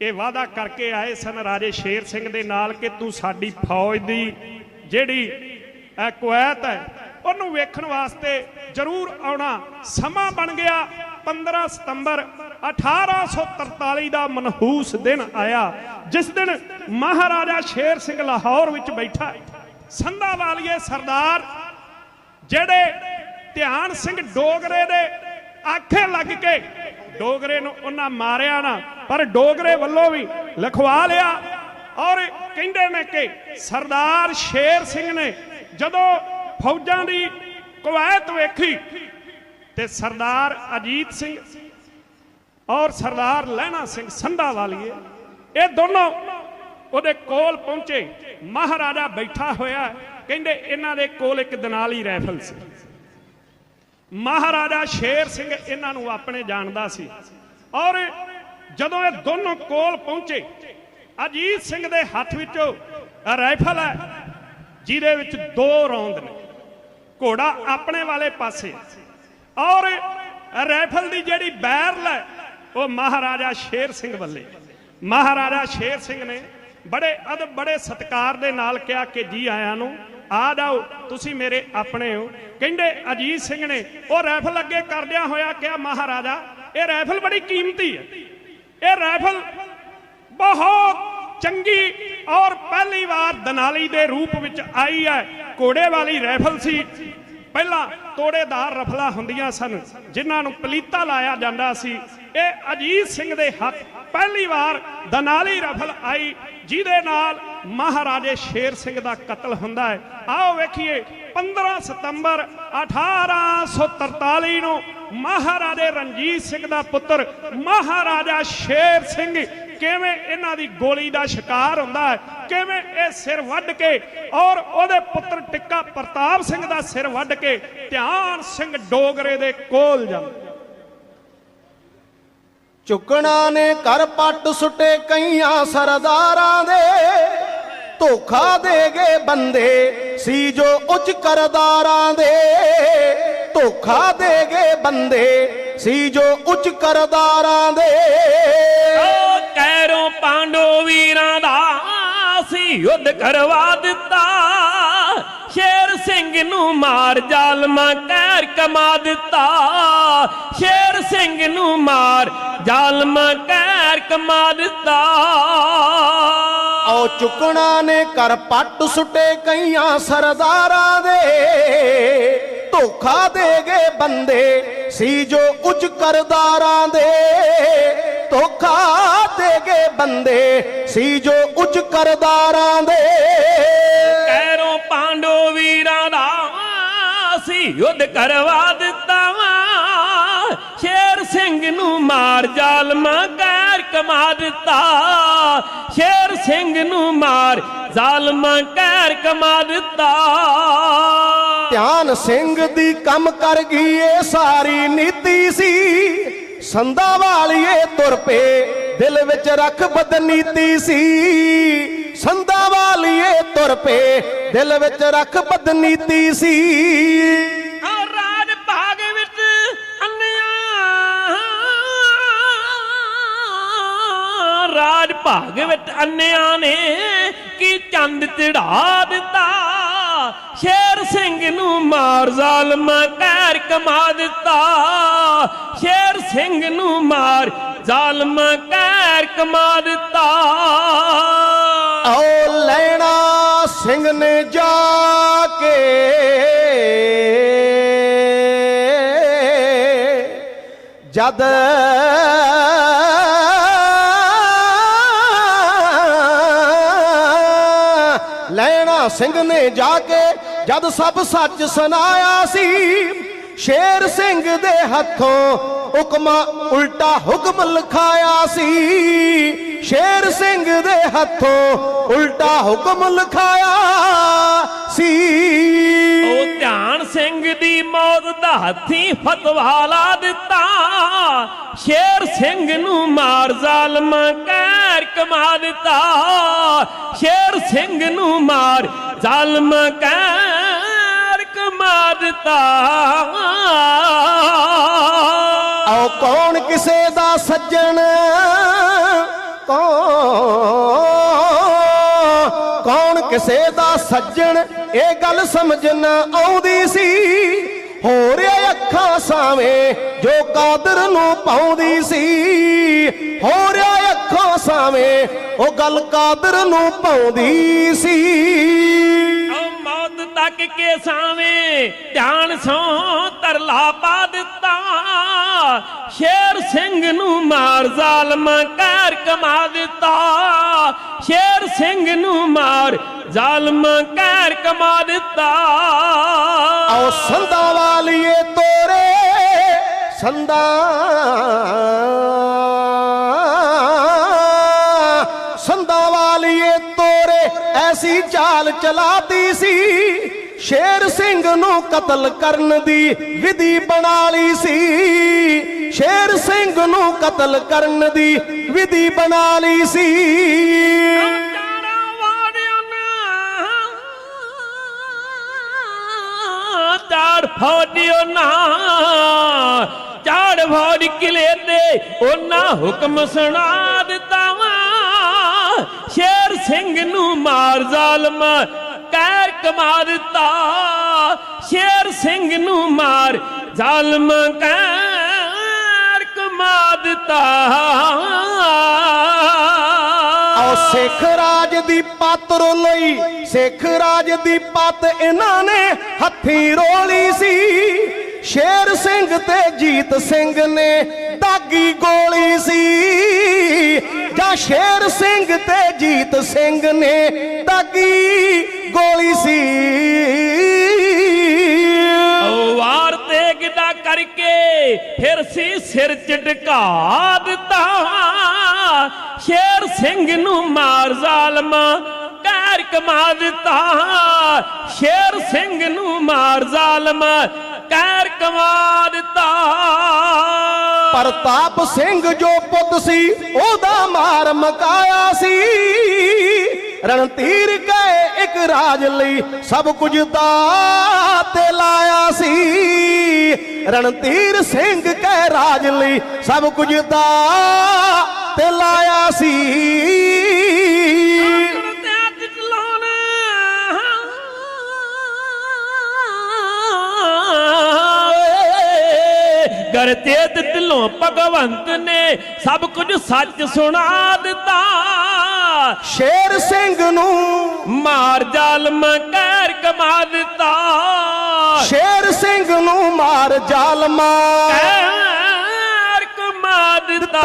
ਇਹ ਵਾਅਦਾ ਕਰਕੇ ਆਏ ਸਨ ਰਾਜੇ ਸ਼ੇਰ ਸਿੰਘ ਦੇ ਨਾਲ ਕਿ ਤੂੰ ਸਾਡੀ ਫੌਜ ਦੀ ਜਿਹੜੀ ਇਹ ਕੁਵੈਤ ਹੈ, ਉਹਨੂੰ ਵੇਖਣ ਵਾਸਤੇ ਜ਼ਰੂਰ ਆਉਣਾ। ਸਮਾਂ ਬਣ ਗਿਆ 15 ਸਤੰਬਰ 1843 ਦਾ ਮਨਹੂਸ ਦਿਨ ਆਇਆ, ਜਿਸ ਦਿਨ ਮਹਾਰਾਜਾ ਸ਼ੇਰ ਸਿੰਘ ਲਾਹੌਰ ਵਿੱਚ ਬੈਠਾ ਸੰਧਾ ਵਾਲੀਏ ਸਰਦਾਰ, ਜਿਹੜੇ ਧਿਆਨ ਸਿੰਘ ਡੋਗਰੇ ਦੇ ਆਖੇ ਲੱਗ ਕੇ, ਡੋਗਰੇ ਨੂੰ ਉਹਨਾਂ ਮਾਰਿਆ ਨਾ ਪਰ ਡੋਗਰੇ ਵੱਲੋਂ ਵੀ ਲਿਖਵਾ ਲਿਆ ਔਰ ਕਹਿੰਦੇ ਨੇ ਕਿ ਸਰਦਾਰ ਸ਼ੇਰ ਸਿੰਘ ਨੇ ਜਦੋਂ ਫੌਜਾਂ ਦੀ ਕਵਾਇਤ ਵੇਖੀ ਤੇ ਸਰਦਾਰ ਅਜੀਤ ਸਿੰਘ ਔਰ ਸਰਦਾਰ ਲਹਿਣਾ ਸਿੰਘ ਸੰਧਾ ਵਾਲੀਏ, ਇਹ ਦੋਨੋਂ ਉਹਦੇ ਕੋਲ ਪਹੁੰਚੇ। ਮਹਾਰਾਜਾ ਬੈਠਾ ਹੋਇਆ, ਕਹਿੰਦੇ ਇਹਨਾਂ ਦੇ ਕੋਲ ਇੱਕ ਦਨਾਲੀ ਰਾਈਫਲ ਸੀ। ਮਹਾਰਾਜਾ ਸ਼ੇਰ ਸਿੰਘ ਇਹਨਾਂ ਨੂੰ ਆਪਣੇ ਜਾਣਦਾ ਸੀ। ਔਰ ਜਦੋਂ ਇਹ ਦੋਨੋਂ ਕੋਲ ਪਹੁੰਚੇ, ਅਜੀਤ ਸਿੰਘ ਦੇ ਹੱਥ ਵਿੱਚ ਰਾਈਫਲ ਹੈ, ਜਿਹਦੇ ਵਿੱਚ ਦੋ ਰੌਂਦ ਨੇ। ਘੋੜਾ ਆਪਣੇ ਵਾਲੇ ਪਾਸੇ ਔਰ ਰਾਈਫਲ ਦੀ ਜਿਹੜੀ ਬੈਰਲ ਹੈ, ਉਹ ਮਹਾਰਾਜਾ ਸ਼ੇਰ ਸਿੰਘ ਵੱਲੇ। ਮਹਾਰਾਜਾ ਸ਼ੇਰ ਸਿੰਘ ਨੇ ਬੜੇ ਅਦਬ, ਬੜੇ ਸਤਿਕਾਰ ਦੇ ਨਾਲ ਕਿਹਾ ਕਿ ਜੀ ਆਇਆਂ ਨੂੰ, ਆ ਜਾਓ, ਤੁਸੀਂ ਮੇਰੇ ਆਪਣੇ ਹੋ। ਕਹਿੰਦੇ ਅਜੀਤ ਸਿੰਘ ਨੇ, ਉਹ ਰਾਈਫਲ ਅੱਗੇ ਕਰਦਿਆਂ ਹੋਇਆ ਕਿਹਾ, ਮਹਾਰਾਜਾ, ਇਹ ਰਾਈਫਲ ਬੜੀ ਕੀਮਤੀ ਹੈ। ਇਹ ਰਾਈਫਲ ਬਹੁਤ ਚੰਗੀ ਔਰ ਪਹਿਲੀ ਵਾਰ ਦਨਾਲੀ ਦੇ ਰੂਪ ਵਿੱਚ ਆਈ ਹੈ। ਘੋੜੇ ਵਾਲੀ ਰਾਈਫਲ ਸੀ। ਪਹਿਲਾਂ ਤੋੜੇਦਾਰ ਰਫਲਾ ਹੁੰਦੀਆਂ ਸਨ, ਜਿਨ੍ਹਾਂ ਨੂੰ ਪਲੀਤਾ ਲਾਇਆ ਜਾਂਦਾ ਸੀ। ਇਹ ਅਜੀਤ ਸਿੰਘ ਦੇ ਹੱਥ ਪਹਿਲੀ ਵਾਰ ਦਨਾਲੀ ਰਫਲ ਆਈ, ਜਿਹਦੇ ਨਾਲ ਮਹਾਰਾਜੇ ਸ਼ੇਰ ਸਿੰਘ ਦਾ ਕਤਲ ਹੁੰਦਾ ਹੈ। ਆਓ ਵੇਖੀਏ 15 ਸਤੰਬਰ 1843 ਨੂੰ ਮਹਾਰਾਜੇ ਰਣਜੀਤ ਸਿੰਘ ਦਾ ਪੁੱਤਰ, ਮਹਾਰਾਜਾ ਸ਼ੇਰ ਸਿੰਘ, ਕਿਵੇਂ ਇਹਨਾਂ ਦੀ ਗੋਲੀ ਦਾ ਸ਼ਿਕਾਰ ਹੁੰਦਾ ਹੈ? ਕਿਵੇਂ ਇਹ ਸਿਰ ਵੱਢ ਕੇ ਔਰ ਉਹਦੇ ਪੁੱਤਰ ਟਿੱਕਾ ਪ੍ਰਤਾਪ ਸਿੰਘ ਦਾ ਸਿਰ ਵੱਢ ਕੇ ਧਿਆਨ ਸਿੰਘ ਡੋਗਰੇ ਦੇ ਕੋਲ ਜਾਂਦਾ ਚੁੱਕਣਾ ਨੇ ਕਰ ਪੱਟ ਸੁੱਟੇ ਕਈਆਂ ਸਰਦਾਰਾਂ ਦੇ। ਧੋਖਾ ਦੇ ਗਏ ਬੰਦੇ, ਸੀ ਜੋ ਉੱਚ ਕਰਦਾਰਾਂ ਦੇ। ਧੋਖਾ ਦੇ ਗਏ ਬੰਦੇ ਸੀ ਜੋ ਉੱਚ ਕਰਦਾਰਾਂ ਦੇ। ਓ ਕੈਰੋਂ ਪਾਂਡੋ ਵੀਰਾਂ ਦਾ ਸੀ ਯੁੱਧ ਕਰਵਾ ਦਿੱਤਾ। ਸ਼ੇਰ ਸਿੰਘ ਨੂੰ ਮਾਰ ਜ਼ਾਲਮਾਂ ਕਹਿਰ ਕਮਾ ਦਿੱਤਾ। ਸ਼ੇਰ ਸਿੰਘ ਨੂੰ ਮਾਰ ਜ਼ਾਲਮਾਂ ਕਹਿਰ ਕਮਾ ਦਿੱਤਾ। ਆਓ ਚੁੱਕਣਾ ਨੇ ਕਰ ਪੱਟ ਸੁੱਟੇ ਕਈਆਂ ਸਰਦਾਰਾਂ ਦੇ। ਧੋਖਾ ਦੇ ਗਏ ਬੰਦੇ, ਸੀ ਜੋ ਉੱਚ ਕਰਦਾਰਾਂ ਦੇ। ਧੋਖਾ ਦੇ ਗਏ ਬੰਦੇ, ਸੀ ਜੋ ਉੱਚ ਕਰਦਾਰਾਂ ਦੇ। ਕੈਰੋਂ ਪਾਂਡੋ ਵੀਰਾਂ ਦਾ ਸੀ ਯੁੱਧ ਕਰਵਾ ਦਿੱਤਾ ਵਾ। ਸ਼ੇਰ ਸਿੰਘ ਨੂੰ ਮਾਰ ਜ਼ਾਲਮਾਂ ਕਹਿਰ ਕਮਾ ਦਿੱਤਾ। ਸ਼ੇਰ ਸਿੰਘ ਨੂੰ ਮਾਰ ਜ਼ਾਲਮਾਂ ਕਹਿਰ ਕਮਾ ਦਿੱਤਾ। ਧਿਆਨ ਸਿੰਘ ਦੀ ਕੰਮ ਕਰ ਗਈ ਏ ਸਾਰੀ ਨੀਤੀ ਸੀ। ਸੰਦਾ ਵਾਲੀਏ ਤੁਰ ਪੇ ਦਿਲ ਵਿੱਚ ਰੱਖ ਬਦਨੀਤੀ ਸੀ। ਸੰਦਾ ਵਾਲੀਏ ਤੁਰ ਪੇ ਦਿਲ ਵਿੱਚ ਰੱਖ ਬਦਨੀਤੀ ਸੀ। ਰਾਜ ਭਾਗ ਵਿੱਚ ਅੰਨਿਆਂ, ਰਾਜ ਭਾਗ ਵਿੱਚ ਅੰਨਿਆਂ ਨੇ ਕੀ ਚੰਦ ਚੜਾ ਦਿੱਤਾ? ਸ਼ੇਰ ਸਿੰਘ ਨੂੰ ਮਾਰ ਜ਼ਾਲਮਾਂ ਕਹਿਰ ਕਮਾ ਦਿੱਤਾ। ਸ਼ੇਰ ਸਿੰਘ ਨੂੰ ਮਾਰ ਜ਼ਾਲਮਾਂ ਕਹਿਰ ਕਮਾ ਦਿੱਤਾ। ਆਓ ਲੈਣਾ ਸਿੰਘ ਨੇ ਜਾ ਕੇ। ਜਦ ਲੈਣਾ ਸਿੰਘ ਨੇ ਜਾ ਕੇ, ਜਦ ਸਭ ਸੱਚ ਸੁਨਾਇਆ ਸੀ, ਸ਼ੇਰ ਸਿੰਘ ਦੇ ਹੱਥੋਂ ਹੁਕਮ, ਉਲਟਾ ਹੁਕਮ ਲਿਖਾਇਆ ਸੀ। ਸ਼ੇਰ ਸਿੰਘ ਦੇ ਹੱਥੋਂ ਉਲਟਾ ਹੁਕਮ ਲਿਖਾਇਆ ਸੀ। ਉਹ ਧਿਆਨ ਸਿੰਘ ਦੀ ਮੌਤ ਦਾ ਹੱਥੀ ਫਤਵਾ ਲਾ ਦਿੱਤਾ। ਸ਼ੇਰ ਸਿੰਘ ਨੂੰ ਮਾਰ ਜ਼ਾਲਮਾਂ ਜ਼ਹਿਰ ਕਮਾ ਦਿੱਤਾ। ਸ਼ੇਰ ਸਿੰਘ ਨੂੰ ਮਾਰ, ਜ਼ਾਲਮ ਕਹਿਰ ਕਮਾ ਦਿੱਤਾ। ਆਓ ਕੌਣ ਕਿਸੇ ਦਾ ਸੱਜਣ? ਕੌਣ ਕਿਸੇ ਦਾ ਸੱਜਣ? ਇਹ ਗੱਲ ਸਮਝ ਨਾ ਆਉਂਦੀ ਸੀ। ਹੋ ਰਿਹਾ ਅੱਖਾਂ ਸਾਵੇਂ ਜੋ ਕਾਦਰ ਨੂੰ ਪਾਉਂਦੀ ਸੀ। ਹੋ ਰਿਹਾ ਸਾਵੇਂ ਉਹ ਗੱਲ ਕਾਦਰ ਨੂੰ ਪਾਉਂਦੀ ਸੀ। ਉਹ ਮੌਤ ਤੱਕ ਕੇ ਸਾਵੇਂ ਧਿਆਨ ਸੋਂ ਤਰਲਾ ਪਾ ਦਿੱਤਾ। ਸ਼ੇਰ ਸਿੰਘ ਨੂੰ ਮਾਰ ਜ਼ਾਲਮ ਕਹਿਰ ਕਮਾ ਦਿੱਤਾ। ਸ਼ੇਰ ਸਿੰਘ ਨੂੰ ਮਾਰ ਜ਼ਾਲਮ ਕਹਿਰ ਕਮਾ ਦਿੱਤਾ। ਆਓ ਸੰਦਾ ਵਾਲੀਏ ਤੋਰੇ ਸੰਦਾ ਸੰਦਾ ਚਾਲ ਚਲਾਤੀ ਸੀ, ਸ਼ੇਰ ਸਿੰਘ ਨੂੰ ਕਤਲ ਕਰਨ ਦੀ ਵਿਧੀ ਬਣਾ ਲਈ ਸੀ। ਸ਼ੇਰ ਸਿੰਘ ਨੂੰ ਕਤਲ ਕਰਨ ਦੀ ਵਿਧੀ ਬਣਾ ਲਈ ਸੀ। ਚਾਰਾਂ ਵਾਰਿਆਂ ਨਾ, ਚਾੜ ਫੌਜੀਓ ਕਿਲੇ ਤੇ ਉਹਨਾਂ ਹੁਕਮ ਸੁਣਾ। ਸਿੰਘ ਨੂੰ ਮਾਰ ਜ਼ਾਲਮ, ਕਹਿਰ ਕਮਾ ਦਿੱਤਾ। ਸ਼ੇਰ ਸਿੰਘ ਨੂੰ ਮਾਰ ਜ਼ਾਲਮ, ਕਹਿਰ ਕਮਾ ਦਿੱਤਾ। ਆਓ ਸਿੱਖ ਰਾਜ ਦੀ ਪੱਤ ਰੋਲਈ, ਸਿੱਖ ਰਾਜ ਦੀ ਪੱਤ ਇਹਨਾਂ ਨੇ ਹੱਥੀਂ ਰੋਲੀ ਸੀ। ਸ਼ੇਰ ਸਿੰਘ ਤੇ ਜੀਤ ਸਿੰਘ ਨੇ ਦਾਗੀ ਗੋਲੀ ਸੀ। ਜਾਂ ਸ਼ੇਰ ਸਿੰਘ ਤੇ ਜੀਤ ਸਿੰਘ ਨੇ ਦਾਗੀ ਗੋਲੀ ਸੀ। ਵਾਰ ਤੇ ਗਿੱਦਾ ਕਰਕੇ ਫਿਰ ਸੀ ਸਿਰ ਝਟਕਾ ਦਿੱਤਾ। ਸ਼ੇਰ ਸਿੰਘ ਨੂੰ ਮਾਰ ਜ਼ਾਲਮਾ ਕਹਿਰ ਕਮਾ ਦਿੱਤਾ। ਸ਼ੇਰ ਸਿੰਘ ਨੂੰ ਮਾਰ ਜ਼ਾਲਮਾ ਕਹਿਰ ਕਮਾ ਦਿੱਤਾ। ਪ੍ਰਤਾਪ ਸਿੰਘ ਜੋ ਪੁੱਤ ਸੀ, ਉਹਦਾ ਮਾਰ ਮਕਾਇਆ ਸੀ। ਰਣਧੀਰ ਗਏ ਇੱਕ ਰਾਜ ਲਈ, ਸਭ ਕੁਝ ਦਾ ਤੇ ਲਾਇਆ ਸੀ। ਰਣਧੀਰ ਸਿੰਘ ਕੈ ਰਾਜ ਲਈ, ਸਭ ਕੁਝ ਦਾ ਤੇ ਲਾਇਆ ਸੀ। ਚਲਾਉਣਾ ਗਰ ਤੇ ਦਿਲੋਂ ਭਗਵੰਤ ਨੇ ਸਭ ਕੁਝ ਸੱਚ ਸੁਣਾ ਦਿੱਤਾ। ਸ਼ੇਰ ਸਿੰਘ ਨੂੰ ਮਾਰ ਜ਼ਾਲਮ ਕਹਿਰ ਕਮਾ ਦਿੱਤਾ। ਸ਼ੇਰ ਸਿੰਘ ਨੂੰ ਮਾਰ ਜ਼ਾਲਮਾ ਕਹਿਰ ਕਮਾ ਦਿੱਤਾ।